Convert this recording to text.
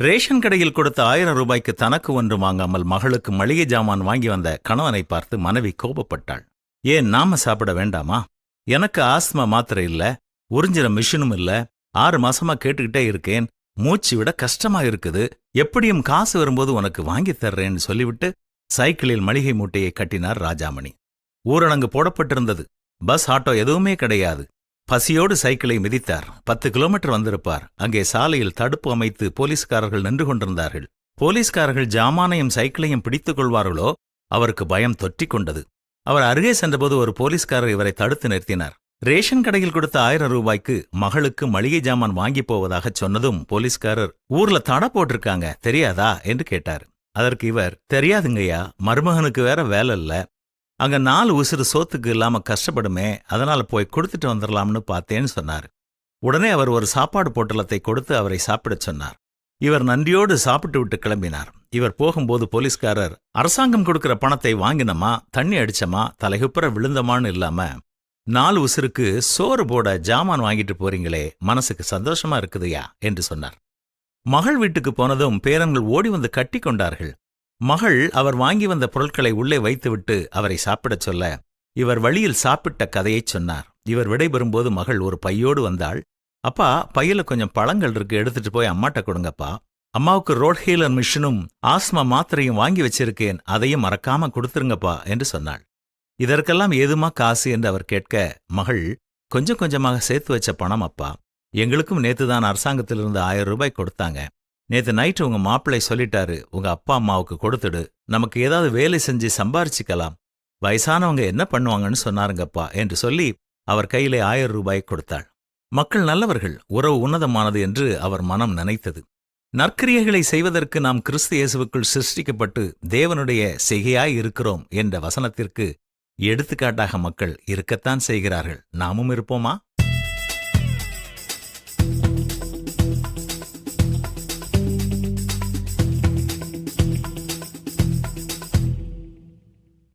Ration கடையில் கொடுத்த ஆயிரம் ரூபாய்க்கு தனக்கு ஒன்று வாங்காமல் மகளுக்கு மளிகை ஜாமான் வாங்கி வந்த கணவனை பார்த்து மனைவி கோபப்பட்டாள். ஏன் நாம சாப்பிட வேண்டாமா? எனக்கு ஆஸ்துமா மாத்திரை இல்ல உறிஞ்சிற மிஷினும் இல்ல ஆறு மாசமா கேட்டுக்கிட்டே இருக்கேன் மூச்சு விட கஷ்டமா இருக்குது எப்படியும் காசு வரும்போது உனக்கு வாங்கி தர்றேன்னு சொல்லிவிட்டு சைக்கிளில் மளிகை மூட்டையை கட்டினார் ராஜாமணி. ஊரடங்கு போடப்பட்டிருந்தது பஸ் ஆட்டோ எதுவுமே கிடையாது பசியோடு சைக்கிளை மிதித்தார். பத்து கிலோமீட்டர் வந்திருப்பார். அங்கே சாலையில் தடுப்பு அமைத்து போலீஸ்காரர்கள் நின்று கொண்டிருந்தார்கள். போலீஸ்காரர்கள் ஜாமானையும் சைக்கிளையும் பிடித்துக் கொள்வார்களோ? அவருக்கு பயம் தொற்றிக் கொண்டது. அவர் அருகே சென்றபோது ஒரு போலீஸ்காரர் இவரை தடுத்து நிறுத்தினார். ரேஷன் கடையில் கொடுத்த ஆயிரம் ரூபாய்க்கு மகளுக்கு மளிகை ஜாமான் வாங்கி போவதாகச் சொன்னதும் போலீஸ்காரர் ஊர்ல தடை போட்டிருக்காங்க. தெரியாதா? என்று கேட்டார். அதற்கு இவர் தெரியாதுங்கய்யா. மருமகனுக்கு வேற வேலை இல்ல. அங்க நாலு உசுறு சோத்துக்கு இல்லாம கஷ்டப்படுமே அதனால போய் கொடுத்துட்டு வந்துடலாம்னு பார்த்தேன்னு சொன்னார். உடனே அவர் ஒரு சாப்பாடு பொட்டலத்தை கொடுத்து அவரை சாப்பிடச் சொன்னார். இவர் நன்றியோடு சாப்பிட்டு விட்டு கிளம்பினார். இவர் போகும்போது போலீஸ்காரர் அரசாங்கம் கொடுக்கிற பணத்தை வாங்கினமா தண்ணி அடிச்சமா தலைகுப்புற விழுந்தமான்னு இல்லாம நாலு உசுருக்கு சோறு போட ஜாமான் வாங்கிட்டு போறீங்களே மனசுக்கு சந்தோஷமா இருக்குதுயா? என்று சொன்னார். மகள் வீட்டுக்கு போனதும் பேரன்கள் ஓடி வந்து கட்டி கொண்டார்கள். மகள் அவர் வாங்கி வந்த பொருட்களை உள்ளே வைத்துவிட்டு அவரை சாப்பிடச் சொல்ல இவர் வழியில் சாப்பிட்ட கதையைச் சொன்னார். இவர் விடைபெறும்போது மகள் ஒரு பையோடு வந்தாள். அப்பா பையில கொஞ்சம் பழங்கள் இருக்கு எடுத்துட்டு போய் அம்மாட்ட கொடுங்கப்பா. அம்மாவுக்கு ரோட் ஹீலர் மிஷினும் ஆஸ்மா மாத்திரையும் வாங்கி வச்சிருக்கேன். அதையும் மறக்காம கொடுத்துருங்கப்பா என்று சொன்னாள். இதற்கெல்லாம் ஏதுமா காசு? என்று அவர் கேட்க மகள் கொஞ்சம் கொஞ்சமாக சேர்த்து வச்ச பணம் அப்பா. எங்களுக்கும் நேத்து தான் அரசாங்கத்திலிருந்து ஆயிரம் ரூபாய் கொடுத்தாங்க. நேத்து நைட்டு உங்க மாப்பிள்ளை சொல்லிட்டாரு உங்க அப்பா அம்மாவுக்கு கொடுத்துடு. நமக்கு ஏதாவது வேலை செஞ்சு சம்பாரிச்சுக்கலாம். வயசானவங்க என்ன பண்ணுவாங்கன்னு சொன்னாருங்கப்பா என்று சொல்லி அவர் கையிலே ஆயிரம் ரூபாய் கொடுத்தாள். மக்கள் நல்லவர்கள் உறவு உன்னதமானது என்று அவர் மனம் நினைத்தது. நற்கிரியைகளை செய்வதற்கு நாம் கிறிஸ்து இயேசுவுக்குள் சிருஷ்டிக்கப்பட்டு தேவனுடைய செய்கையாய் இருக்கிறோம் என்ற வசனத்திற்கு எடுத்துக்காட்டாக மக்கள் இருக்கத்தான் செய்கிறார்கள். நாமும் இருப்போமா?